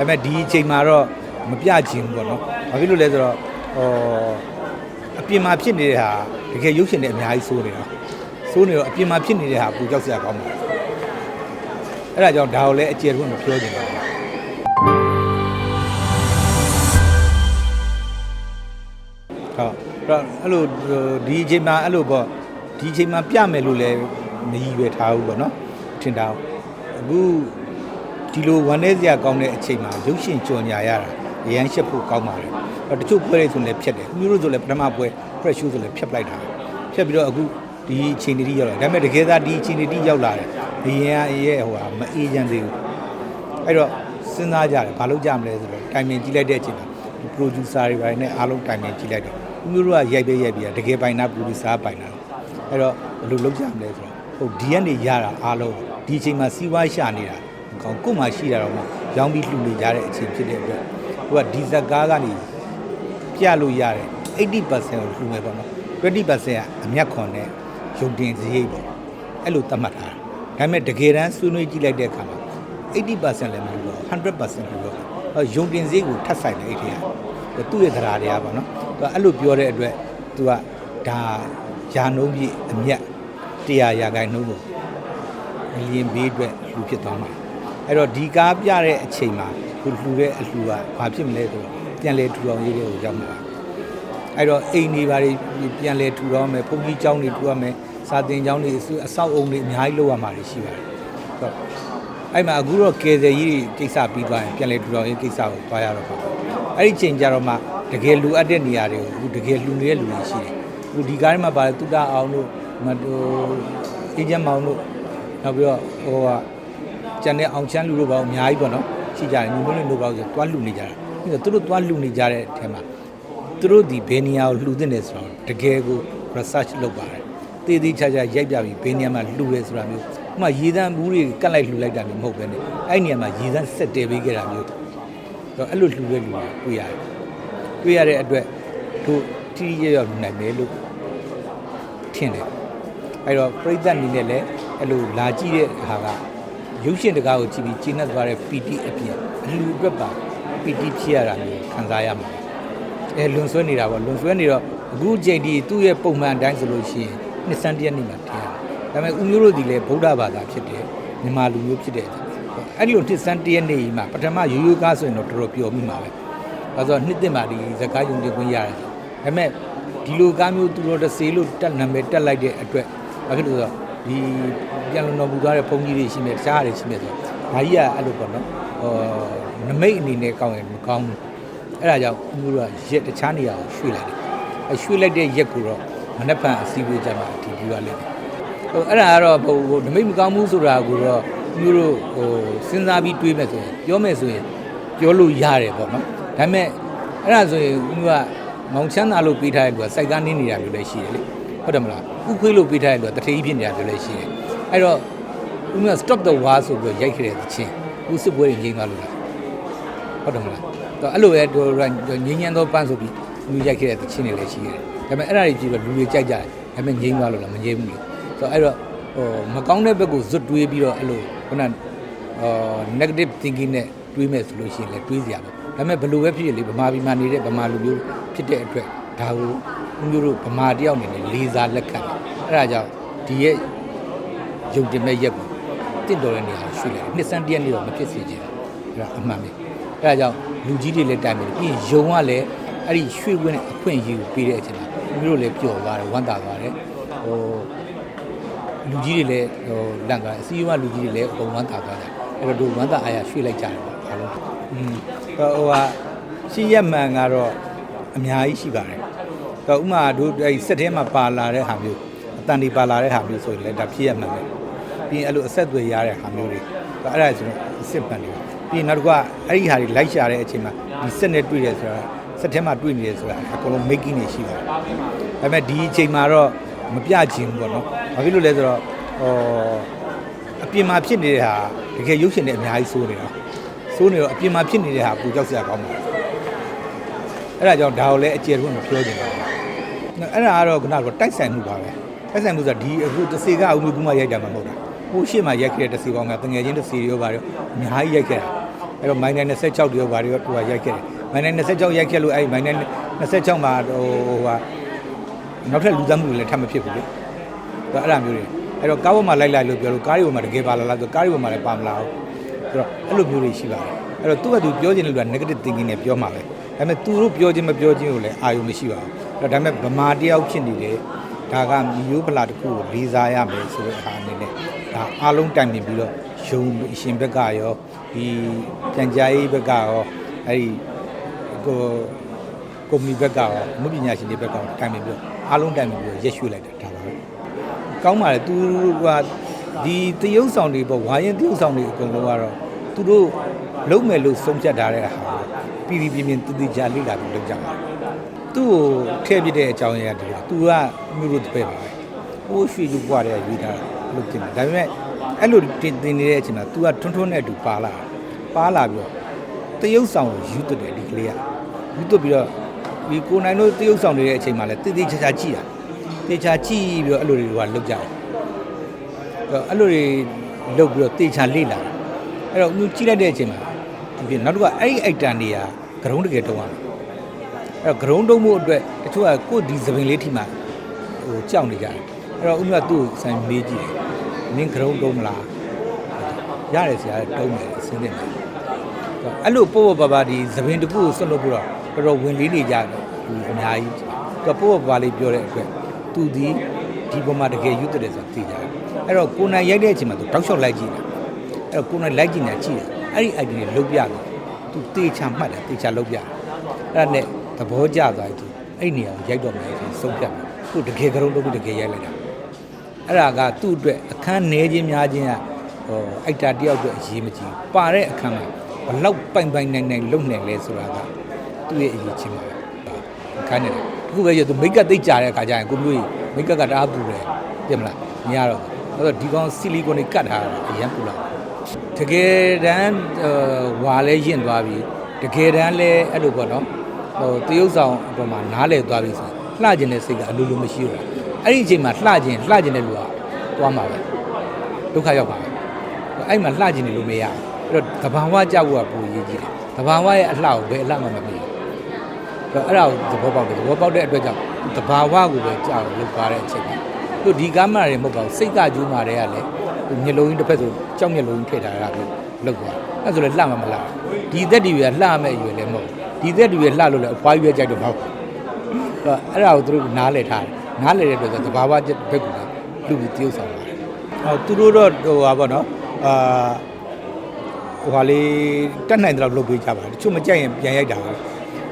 ပေမဲ့ဒီအချိန်မှာတော့မပြချင်ဘူးပေါ့နော်ဘာဖြစ်လို့လဲဆိုတော့ဟောအပြင်မှာဖြစ်နေတဲ့ဟာတကယ်ရုပ်ရှင်တွေအများကြီးစိုးနေတာစိုးနေတော့အပြင်မှာဖြစ်နေတဲ့ဟာပူကြောက်စရာကောင်းပါတယ်အဲ့ဒါကြောင့်ဒါကိုလည်းအကျယ်တွန်းမပြောချင်ပါဘူးဟုတ်တော့အဲ့လိုဒီအချိန်မှာအဲ့လိုပေါ့ဒီအချိန်မှာပြမယ်လို့လည်းမရည်ရွယ်ထားဘူးပေါ့နော်ထင်တာအခု ဒီလိုဝမ်းနေစရာကောင်းတဲ့အချိန်မှာရုပ်ရှင်ကြော်ညာရတာအရန်ရှက်ဖို့ကောင်းပါတယ်အဲ့တချို့ပွဲတွေဆိုလည်းဖြတ်တယ်မျိုးတို့ဆိုလည်းပထမပွဲ fresh show ဆိုလည်းဖြတ်ပလိုက်တာဖြတ်ပြီးတော့အခုဒီအချိန်တွေရောက်လာဒါပေမဲ့တကယ်သားဒီအချိန်တွေရောက်လာတယ်ဒီရင်ကရဲ့ဟိုဟာမအေးချမ်းသေးဘူးအဲ့တော့စဉ်းစားကြတယ်ဘာလို့ကြမလဲဆိုတော့တိုင်ပင်ကြည့်လိုက်တဲ့အချိန်မှာ producer တွေပိုင်းနဲ့အားလုံးတိုင်ပင်ကြည့်လိုက်တယ်မျိုးတို့ကရိုက်ပဲရိုက်ပြီးတာတကယ်ပိုင်တာ producer ပိုင်တာအဲ့တော့ဘယ်လိုလုပ်ကြမလဲဆိုတော့ဟုတ်ဒီကနေရတာအားလုံးဒီအချိန်မှာစီးပွားရှာနေတာ ကောင်းကို့မှာရှိတာတော့မှရောင်းပြီးလှူနေကြတဲ့အချိန်ဖြစ်တဲ့အတွက်သူကဒီဇက်ကားကနေပြလို့ရတယ်80%ကိုလှူမယ်ပေါ့နော်20%ကအမျက်ခွန်နဲ့ရုပ်တင်စရိတ်ပေါ့အဲ့လိုသတ်မှတ်ထားတာဒါပေမဲ့တကယ်တမ်းဆွေးနွေးကြည့်လိုက်တဲ့အခါမှာ80%လည်းမလှူတော့100%လှူတော့အဲရုပ်တင်စရိတ်ကိုထပ်ဆိုင်တယ်အဲ့ဒီကသူ့ရဲ့သရာတရားပေါ့နော်သူကအဲ့လိုပြောတဲ့အတွက်သူကဒါယာနှုံးပြည့်အမျက်100ရာခိုင်နှုန်းကိုမလျင်ဘေးအတွက်လှူဖြစ်သွားမှာ အဲ့တော့ဒီကားပြတဲ့အချိန်မှာသူလှူတဲ့အလှူကဘာဖြစ်မလဲဆိုတော့ပြန်လေထူအောင်ရေးတဲ့ကိုရောက်မှာအဲ့တော့အိမ်နေပါလေပြန်လေထူတော့မယ်ဘုန်းကြီးကျောင်းတွေထူရမယ်စာသင်ကျောင်းတွေအဆောက်အုံတွေအများကြီးလုပ်ရမှာရှိပါတယ်ဟုတ်အဲ့မှာအခုတော့ကယ်ဆယ်ကြီးကိစ္စပြီးသွားရင်ပြန်လေထူထောင်ရေးကိစ္စကိုသွားရတော့ပါအဲ့ဒီချိန်ကျတော့မှတကယ်လူအပ်တဲ့နေရာတွေကိုအခုတကယ်လူနေတဲ့လူတွေရှိတယ်အခုဒီကားထဲမှာပါတယ်တုတအောင်တို့မတိုအေဂျင့်မောင်တို့နောက်ပြီးတော့ဟိုက ကျန်တဲ့အောင်ချမ်းလူတို့ပါအများကြီးပေါ့နော်ရှိကြတယ်ညီမလေးတို့ပါဆိုသွားလူနေကြတာပြီးတော့သူတို့သွားလူနေကြတဲ့အထက်မှာသူတို့ဒီဘယ်နေရာကိုလှူတဲ့နေဆိုတော့တကယ်ကို research လုပ်ပါတယ်တည်တည်ချာချာရိုက်ပြပြီးဘယ်နေရာမှာလှူရဲဆိုတာမျိုးဥပမာရေတန်းဘူးတွေကတ်လိုက်လှူလိုက်တာမျိုးမဟုတ်ပဲねအဲ့နေရာမှာရေတန်းဆက်တဲပေးခဲ့တာမျိုးတော့အဲ့လိုလှူရဲလူတွေတွေ့ရတယ်တွေ့ရတဲ့အတွက်တို့တိတိကျကျလှူနိုင်မယ်လို့ထင်တယ်အဲ့တော့ပြိဿအနေနဲ့လည်းအဲ့လိုလာကြည့်တဲ့ဟာက ရုပ်ရှင်တကားကိုကြည့်ပြီးကျင်းနေသွားတဲ့ PT အပြင်အလှူအတွက်ပါ PT ဖြစ်ရတာမျိုးခံစားရမှာအဲလွန်ဆွဲနေတာပေါ့လွန်ဆွဲနေတော့အခုချိန်ဒီသူ့ရဲ့ပုံမှန်အတိုင်းဆိုလို့ရှိရင်နှစ်စန်းတရက်နေ့မှာထင်ရတယ်ဒါပေမဲ့ဦးမျိုးတို့ဒီလေဗုဒ္ဓဘာသာဖြစ်တယ်မြန်မာလူမျိုးဖြစ်တယ်အဲ့ဒီလိုနှစ်စန်းတရက်နေ့ကြီးမှာပထမရိုးရိုးကားဆိုရင်တော့တော်တော်ပျော်မိမှာပဲဒါဆိုတော့နှစ်သက်မှာဒီဇကားယုံတင်ခွင့်ရတယ်ဒါပေမဲ့ဒီလိုကားမျိုးသူတော်တစေလို့တက်နာမည်တက်လိုက်တဲ့အတွက်ဘာဖြစ်လို့လဲဆိုတော့ ဒီပြန်လုံတော်မူသွားတဲ့ဘုန်းကြီးတွေရှိမယ်တခြားတွေရှိမယ်ဆိုတော့ဒါကြီးကအဲ့လိုပေါ့နော်ဟောနမိတ်အနေနဲ့ကောင်းရင်မကောင်းဘူးအဲ့ဒါကြောင့်ဦးမျိုးတို့ကရက်တခြားနေရာကိုရွှေ့လိုက်တယ်အဲရွှေ့လိုက်တဲ့ရက်ကိုတော့မနှက်ဖန်အစည်းအဝေးကြမှာဒီပြရလိမ့်မယ်ဟိုအဲ့ဒါကတော့ဟိုဟိုနမိတ်မကောင်းဘူးဆိုတာကိုတော့ဦးမျိုးတို့ဟိုစဉ်းစားပြီးတွေးမယ်ဆိုရင်ပြောမယ်ဆိုရင်ပြောလို့ရတယ်ပေါ့နော်ဒါပေမဲ့အဲ့ဒါဆိုရင်ဦးမျိုးကမောင်ချမ်းသာလို့ပေးထားတဲ့လူကစိုက်ကားနင်းနေတာမျိုးလည်းရှိတယ်လေ ဟုတ်တယ်မလားဥခွေးလို့ပေးထားတဲ့လူကတထေးကြီးဖြစ်နေတာမျိုးလည်းရှိတယ်အဲ့တော့ဦးမျိုးက stop the war ဆိုပြီးရိုက်ခဲ့တဲ့ချင်းဦးစစ်ပွဲတွေငြိမ်းသွားလို့လားဟုတ်တယ်မလားတော့အဲ့လိုပဲတို့ငြိမ်းချမ်းသောပန်းဆိုပြီးဦးရိုက်ခဲ့တဲ့ချင်းတွေလည်းရှိတယ်ဒါပေမဲ့အဲ့ဒါတွေကြည့်တော့လူတွေကြိုက်ကြတယ်ဒါပေမဲ့ငြိမ်းသွားလို့လားမငြိမ်းဘူးလေဆိုတော့အဲ့တော့ဟိုမကောင်းတဲ့ဘက်ကိုဇွတ်တွေးပြီးတော့အဲ့လိုခုနအာ negative thinking နဲ့တွေးမယ်ဆိုလို့ရှိရင်လည်းတွေးစရာပေါ့ဒါပေမဲ့ဘယ်လိုပဲဖြစ်ဖြစ်လေဗမာပြည်မှာနေတဲ့ဗမာလူမျိုးဖြစ်တဲ့အတွက်ဒါကို ဦးမျိုးတို့ဗမာတယောက်အနေနဲ့လေးစားလက်ခံတယ်အဲ့ဒါကြောင့်ဒီရဲ့ယုံတင်မဲ့ရက်ကိုတင့်တော်တဲ့နေရာကိုရွှေ့လိုက်တယ်နှစ်စန်းတရက်နေတော့မဖြစ်စေချင်ဘူးအဲ့ဒါအမှန်ပဲအဲ့ဒါကြောင့်လူကြီးတွေလည်းတိုင်တယ်ပြီးရင်ယုံကလည်းအဲ့ဒီရွှေ့ခွင့်နဲ့အခွင့်အရေးကိုပေးတဲ့အချိန်မှာဦးမျိုးတို့လည်းပျော်သွားတယ်ဝမ်းသာသွားတယ်ဟိုလူကြီးတွေလည်းဟိုလန့်သွားတယ်အစည်းအဝေးလူကြီးတွေလည်းပုံဝမ်းသာသွားတယ်အဲ့တော့တို့ဝမ်းသာအားရရွှေ့လိုက်ကြတယ်ပေါ့အားလုံးอืมဟိုဟာရှိရက်မှန်ကတော့အများကြီးရှိပါတယ် တော့ဥမာတို့အဲ့စက်ထဲမှာပါလာတဲ့ဟာမျိုးအတန်ဒီပါလာတဲ့ဟာမျိုးဆိုရင်လည်းဒါဖြစ်ရမှန်ပဲပြီးရင်အဲ့လိုအဆက်အသွယ်ရတဲ့ဟာမျိုးတွေအဲ့ဒါဆိုတော့အစ်စ်မှန်တယ်ပြီးရင်နောက်တစ်ခုကအဲ့ဒီဟာတွေလိုက်ရှာတဲ့အချိန်မှာဒီစက်နဲ့တွေ့တယ်ဆိုတာစက်ထဲမှာတွေ့နေတယ်ဆိုတာအကုန်လုံး making တွေရှိပါတယ်ဒါပေမဲ့ဒီအချိန်မှာတော့မပြချင်ဘူးပေါ့နော်ဘာဖြစ်လို့လဲဆိုတော့ဟောအပြင်မှာဖြစ်နေတဲ့ဟာတကယ်ရုပ်ရှင်တွေအများကြီးစိုးနေတာစိုးနေတော့အပြင်မှာဖြစ်နေတဲ့ဟာပူကြောက်စရာကောင်းပါတယ် အဲ့ဒါကြောင့်ဒါကိုလည်းအကျယ်တွန်းမပြောချင်ပါဘူးအဲ့ဒါကတော့ခုနကတိုက်ဆိုင်မှုပါပဲတိုက်ဆိုင်မှုဆိုတာဒီအခုတစ်စီကအုံမျိုးကူမရိုက်တာမှမဟုတ်တာဟိုရှေ့မှာရိုက်ခဲ့တဲ့တစ်စီပေါင်းကတငယ်ချင်းတစ်စီရောပါတော့အများကြီးရိုက်ခဲ့တာအဲ့တော့ minus 26တယောက်ဘာတွေတော့ဟိုကရိုက်ခဲ့တယ် minus 26ရိုက်ခဲ့လို့အဲ့ minus 26မှာဟိုဟိုကနောက်ထပ်လူသတ်မှုတွေလည်းထပ်မဖြစ်ဘူးလေအဲ့အဲ့ဒါမျိုးတွေအဲ့တော့ကားပေါ်မှာလိုက်လိုက်လို့ပြောလို့ကားတွေပေါ်မှာတကယ်ပါလာလားဆိုကားတွေပေါ်မှာလည်းပါမလာဘူးဆိုတော့အဲ့လိုမျိုးတွေရှိပါတယ်အဲ့တော့သူ့ကသူပြောချင်လို့က negative thinking နဲ့ပြောမှာပဲ ဒါပေမဲ့သူတို့ပြောခြင်းမပြောခြင်းကိုလည်းအာရုံမရှိပါဘူးအဲ့တော့ဒါပေမဲ့ဗမာတယောက်ဖြစ်နေတယ်ဒါကမျိုးဖလာတစ်ခုကိုလေးစားရမယ်ဆိုတဲ့အားအနေနဲ့ဒါအားလုံးတိုင်ပင်ပြီးတော့ယုံအရှင်ဘက်ကရောဒီပြန်ကြားရေးဘက်ကရောအဲ့ဒီကိုကုမ္ပဏီဘက်ကရောအမှုပညာရှင်တွေဘက်ကရောတိုင်ပင်ပြီးတော့အားလုံးတိုင်ပင်ပြီးတော့ရက်ရွှေ့လိုက်တယ်ဒါပါပဲကောင်းပါလေသူကဒီတရုပ်ဆောင်တွေပေါ့ဝါရင်တရုပ်ဆောင်တွေအကုန်လုံးကတော့သူတို့လုံးမယ်လို့ဆုံးဖြတ်ထားတဲ့ဟာကို ပြည်ပြည်ပြင်းပြင်းတည်တည်ကြလိလာပြီးလုပ်ကြပါသူ့ကိုထည့်ပြတဲ့အကြောင်းအရာတွေသူကမျိုးတို့တစ်ပည့်ပါပဲဟိုးရွှေလူပွားတဲ့ယူထားလို့တင်တယ်ဒါပေမဲ့အဲ့လိုတင်တင်နေတဲ့အချိန်မှာ तू ကထွန်းထွန်းနဲ့အတူပါလာပါလာပြီးတော့တရုပ်ဆောင်ကိုယူသွတ်တယ်ဒီကလေးကယူသွတ်ပြီးတော့ဒီကိုနိုင်တို့တရုပ်ဆောင်နေတဲ့အချိန်မှာလည်းတည်တည်ချာချာကြည့်တာတေချာကြည့်ပြီးတော့အဲ့လိုတွေကလုပ်ကြတယ်အဲ့တော့အဲ့လိုတွေလုပ်ပြီးတော့တေချာလေ့လာတယ်အဲ့တော့သူကြည့်လိုက်တဲ့အချိန်မှာ ဒီပြင်နောက်တစ်ခါအဲ့ဒီအိုက်တန်တွေကဂရုံးတကယ်တုံးရတယ်အဲ့တော့ဂရုံးတုံးမှုအတွက်တချို့ကကိုယ်ဒီသပင်လေးထိမှဟိုကြောက်နေကြတယ်အဲ့တော့ဥစ္စာသူ့ကိုဆိုင်မေးကြည့်တယ်နင်းဂရုံးတုံးမလားရတယ်ဆရာတုံးတယ်အစင်းတယ်အဲ့လိုပို့ပို့ပါပါဒီသပင်တစ်ခုကိုဆွတ်လို့ပြီးတော့တော်တော်ဝင်လေးနေကြတယ်ဒီအများကြီးသူပို့ပို့ပါလေးပြောတဲ့အတွက်သူဒီဒီပုံမှာတကယ်ယူတယ်ဆိုတာသိကြတယ်အဲ့တော့ကိုနိုင်ရိုက်တဲ့အချိန်မှာသူတောက်လျှောက်လိုက်ကြည့်တယ်အဲ့တော့ကိုနိုင်လိုက်ကြည့်နေတာကြည့်တယ် အဲ့ဒီ idea တွေလုတ်ပြတယ်သူတေချာမှတ်တယ်တေချာလုတ်ပြတယ်အဲ့ဒါနဲ့သဘောကျသွားပြီသူအဲ့နေရာကိုရိုက်တော့မယ်ဆိုဆုံးဖြတ်တယ်သူတကယ်ကရုံးလုပ်ပြီးတကယ်ရိုက်လိုက်တာအဲ့ဒါကသူ့အတွက်အခန်းနေခြင်းများခြင်းကဟိုအိုက်တာတယောက်အတွက်အရေးမကြီးဘူးပါတဲ့အခန်းမှာဘလောက်ပိုင်ပိုင်နိုင်နိုင်လုံနိုင်လဲဆိုတာကသူ့ရဲ့အရေးချင်းပါအခန်းနေတယ်အခုပဲရသူမိတ်ကပ်သိပ်ကြတဲ့အခါကျရင်ကိုမျိုးကြီးမိတ်ကပ်ကတအားပူတယ်ပြင်မလားမရတော့ဘူးအဲ့တော့ဒီကောင်ဆီလီကွန်တွေကတ်ထားတာအရင်ပူလာ တကယ်တမ်းဝါလဲရင့်သွားပြီတကယ်တမ်းလဲအဲ့လိုပေါ့နော်ဟိုတရုပ်ဆောင်အပေါ်မှာနားလဲသွားပြီဆိုလှကျင်တဲ့စိတ်ကအလိုလိုမရှိတော့အဲ့ဒီအချိန်မှာလှကျင်လှကျင်တဲ့လူကသွားမှာပဲဒုက္ခရောက်ပါပဲအဲ့မှာလှကျင်နေလို့မရဘူးအဲ့တော့တဘာဝကြောက်ဖို့ကပူရေးကြီးတယ်တဘာဝရဲ့အလှကိုဘယ်အလှမှမပြီးဘူးအဲ့ဒါကိုသဘောပေါက်တယ်သဘောပေါက်တဲ့အတွက်ကြောင့်တဘာဝကိုပဲကြောက်လို့ပါတဲ့အချိန်မှာသူဒီကားမတွေမဟုတ်ပါဘူးစိတ်ကကျူးမာတွေကလည်း မျက်လုံးကြီးတစ်ဖက်ဆိုကြောက်မျက်လုံးကြီးထည့်ထားတာပဲလောက်သွားအဲ့ဆိုလည်းလှမှမလှဒီသက်ဒီရလှမဲ့အရွယ်လည်းမဟုတ်ဒီသက်ဒီရလှလို့လည်းအဖွားကြီးပဲကြိုက်တော့မဟုတ်အဲ့ဒါကိုသူတို့နားလည်ထားတယ်နားလည်တဲ့အတွက်ဆိုတဘာဝဘက်ကလည်းလူပြီးတရုပ်ဆောင်ပါတယ်ဟောသူတို့တော့ဟိုပါဗောနော်အာဟိုဟာလေးတက်နိုင်တဲ့လောက်လုပ်ပေးကြပါတယ်တချို့မကြိုက်ရင်ပြန်ရိုက်တာပဲ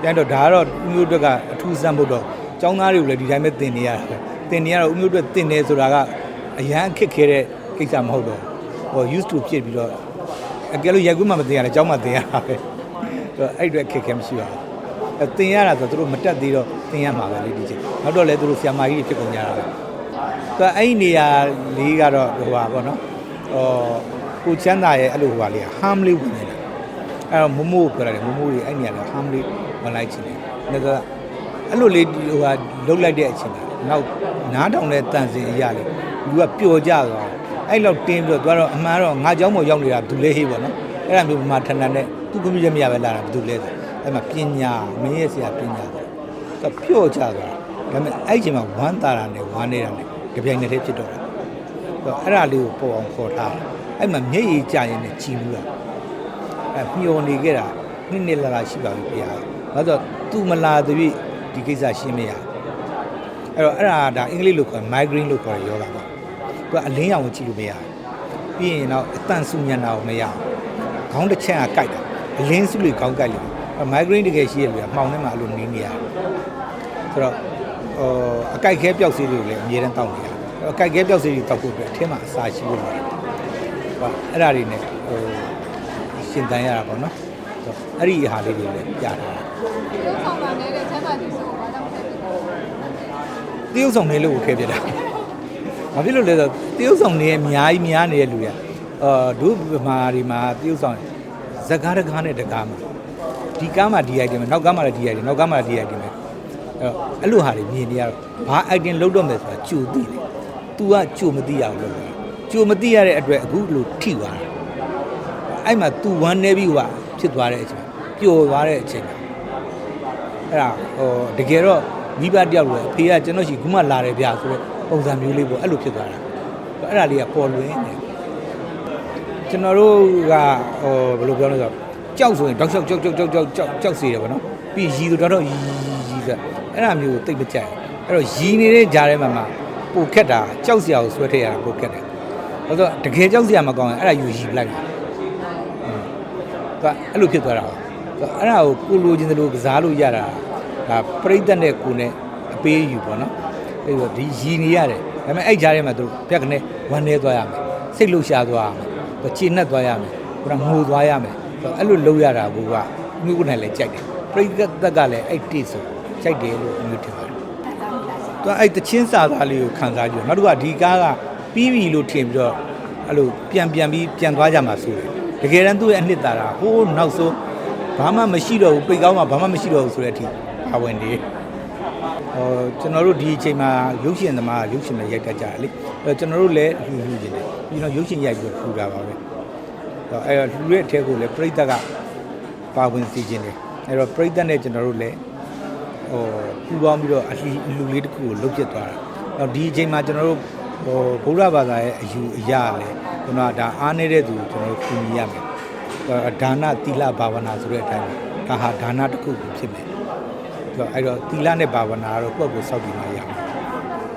ပြန်တော့ဒါကတော့ဦးမျိုးအတွက်ကအထူးစမ်းဖို့တော့ចောင်းသားတွေကိုလည်းဒီတိုင်းပဲတင်နေရတာပဲတင်နေရတော့ဦးမျိုးအတွက်တင်နေဆိုတာကအရန်ခက်ခဲတဲ့ ကိစ္စမဟုတ်တော့ဟို used to ဖြစ်ပြီးတော့အကယ်လို့ရိုက်ခွင့်မှမတင်ရတယ်ចောင်းမှတင်ရတာပဲအဲ့အတွက်ခက်ခဲမရှိပါဘူးအဲတင်ရတာဆိုတော့သူတို့မတက်သေးတော့တင်ရမှာပဲလေဒီချိန်နောက်တော့လည်းသူတို့ဆီယမာကြီးတွေဖြစ်ကုန်ကြတာပဲသူကအဲ့ဒီနေရာလေးကတော့ဟိုပါပေါ့နော်ဟောကိုချမ်းသာရဲ့အဲ့လိုဟိုပါလေးဟမ်လေးဝင်နေတာအဲ့တော့မမိုးပြောရတယ်မမိုးကြီးအဲ့နေရာကဟမ်လေးဝင်လိုက်ချင်တယ်ဒါကအဲ့လိုလေးဟိုဟာလှုပ်လိုက်တဲ့အချိန်ကနောက်နားတောင်တဲ့တန်စင်အရာလေးလူကပျော်ကြသွား အဲ့လောက်တင်းပြီးတော့သူကတော့အမှန်တော့ငါเจ้าမော်ရောက်နေတာဘူးလေးဟေးပေါ့နော်အဲ့ဒါမျိုးမှာထန်ထန်နဲ့သူကွန်ပျူတာမရပဲလာတာဘူးလဲဆိုအဲ့မှာပညာမင်းရဲ့ဆရာပညာဆိုသူပျော့ကြသွားဒါပေမဲ့အဲ့ချိန်မှာဝမ်းတာတာနဲ့ဝမ်းနေတာနဲ့ကြပြိုင်နေတဲ့ဖြစ်တော့တာအဲ့ဒါလေးကိုပေါ်အောင်ခေါ်ထားအဲ့မှာမျက်ရည်ကျရင်နဲ့ကြည်ဘူးလားအဲ့မျောနေခဲ့တာနှစ်နှစ်လာလာရှိပါပြီဗျာဘာလို့သူမလာသေးပြီဒီကိစ္စရှင်းမရအဲ့တော့အဲ့ဒါဒါအင်္ဂလိပ်လိုခေါ် migraine လို့ခေါ်ရယောဂပါ သူကအလင်းရောင်ကိုကြည့်လို့မရဘူးပြီးရင်တော့အတန်ဆူညံတာကိုမရဘူးခေါင်းတစ်ချက်ကကြိုက်တာအလင်းစုလေးခေါင်းကြိုက်လို့ migraine တကယ်ရှိရလူကမှောင်ထဲမှာအဲ့လိုနေနေရတယ်ဆိုတော့ဟိုအကြိုက်ခဲပျောက်စေးလို့လည်းအမြဲတမ်းတောက်နေရတယ်အကြိုက်ခဲပျောက်စေးတွေတောက်ဖို့အတွက်အထင်းမှာအစာရှိလို့ရတယ်ဟောအဲ့ဒါတွေနဲ့ဟိုရှင်တန်ရတာပေါ့နော်အဲ့ဒီဟာလေးတွေလည်းပြတာရုပ်ဆောင်တာနဲ့တဲ့ချမ်းသာကြီးဆိုဘာကြောင့်ဆက်ဖြစ်လဲတရုပ်ဆောင်နေလို့ကိုခဲပြတာ ဘာဖြစ်လို့လဲဆိုတရုပ်ဆောင်နေအများကြီးများနေတဲ့လူတွေကအာဒုဗမာဒီမှာတရုပ်ဆောင်ဇကားတကားနဲ့တကားမှာဒီကားမှာဒီ item ပဲနောက်ကားမှာလည်းဒီ item နောက်ကားမှာလည်းဒီ item ပဲအဲ့တော့အဲ့လိုဟာတွေမြင်နေရတော့ဘာ item လုံးတော့မယ်ဆိုတာကြိုသိတယ် तू ကကြိုမသိရဘူးလို့ကြိုမသိရတဲ့အတွက်အခုလိုထိသွားတာအဲ့မှာ तू ဝမ်းနေပြီဟိုကဖြစ်သွားတဲ့အချိန်ပျော်သွားတဲ့အချိန်အဲ့ဒါဟိုတကယ်တော့မိဘတယောက်လည်းအဖေကကျွန်တော်ရှိခုမှလာတယ်ဗျာဆိုတော့ ပုံစံမျိုးလေးပေါ့အဲ့လိုဖြစ်သွားတာအဲ့ဒါလေးကပေါ်လွင်တယ်ကျွန်တော်တို့ကဟိုဘယ်လိုပြောလဲဆိုတော့ကြောက်ဆိုရင်တောက်လျှောက်ကြောက်ကြောက်ကြောက်ကြောက်ကြောက်ကြောက်စေတယ်ဗောနော်ပြီးရီဆိုတော့တော့ရီရီဆိုအဲ့ဒါမျိုးကိုတိတ်မကြိုက်အဲ့တော့ရီနေတဲ့ဂျားထဲမှာမှာပိုခက်တာကြောက်စရာကိုဆွဲထည့်ရတာပိုခက်တယ်ဘာလို့တကယ်ကြောက်စရာမကောင်းရင်အဲ့ဒါယူရီပလိုက်တယ်ကအဲ့လိုဖြစ်သွားတာပါအဲ့ဒါကိုကိုလိုချင်တယ်လို့ကစားလို့ရတာဒါပြိတ္တနဲ့ကိုနဲ့အပေးယူပေါ့နော် အဲ့တော့ဒီရည်နေရတယ်ဒါပေမဲ့အဲ့ကြားထဲမှာသူတို့ပြက်ကနေဝမ်းနေသွားရမယ်စိတ်လှုပ်ရှားသွားရမယ်သူချေနှက်သွားရမယ်ခုနငိုသွားရမယ်အဲ့လိုလုပ်ရတာကမြို့ကိုနဲ့လည်းကြိုက်တယ်ပြိတ္တကလည်းအဲ့တိဆိုကြိုက်တယ်လို့မျိုးထင်ပါတယ်သူအဲ့တချင်းစာသားလေးကိုခံစားကြည့်နောက်တစ်ခါဒီကားကပြီးပြီလို့ထင်ပြီးတော့အဲ့လိုပြန်ပြန်ပြီးပြန်သွားကြမှာဆိုတယ်တကယ်တမ်းသူ့ရဲ့အနှစ်သာရဟိုးနောက်ဆုံးဘာမှမရှိတော့ဘူးပိတ်ကောင်းမှဘာမှမရှိတော့ဘူးဆိုတဲ့အထိအဝင်နေဟော ကျွန်တော်တို့ဒီအချိန်မှာရုပ်ရှင်သမားကရုပ်ရှင်နဲ့ရိုက်တတ်ကြတယ်လေအဲကျွန်တော်တို့လည်းလှူလှူနေတယ်ပြီးတော့ရုပ်ရှင်ရိုက်ပြီးတော့လှူတာပါပဲအဲအဲ့တော့လှူရဲ့အထက်ကိုလည်းပြိတ္တကပါဝင်စီခြင်းတယ်အဲ့တော့ပြိတ္တနဲ့ကျွန်တော်တို့လည်းဟိုပူပေါင်းပြီးတော့အလှအလှူလေးတစ်ခုကိုလုပ်ဖြစ်သွားတာတော့ဒီအချိန်မှာကျွန်တော်တို့ဟိုဗုဒ္ဓဘာသာရဲ့အယူအရာလည်းကျွန်တော်ကဒါအားနေတဲ့သူကျွန်တော်တို့ကူညီရမယ်ဒါနသီလဘာဝနာဆိုတဲ့အတိုင်းဒါဟာဒါနတစ်ခုဖြစ်မယ်ဆို တော့အဲ့တော့သီလနဲ့ဘာဝနာကတော့ကိုယ့်ကိုယ်စောင့်ကြည့်မှရမယ်ဆို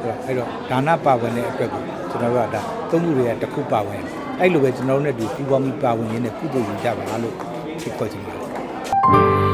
တော့အဲ့တော့ဒါနပါဝင်တဲ့အတွက်ကိုကျွန်တော်တို့ကဒါသုံးခုတွေကတစ်ခုပါဝင်အဲ့လိုပဲကျွန်တော်တို့နဲ့ဒီပူပေါင်းပြီးပါဝင်ရင်းနဲ့ကုသိုလ်ယူကြပါလို့ဖြစ်ခေါ်ချင်ပါတယ်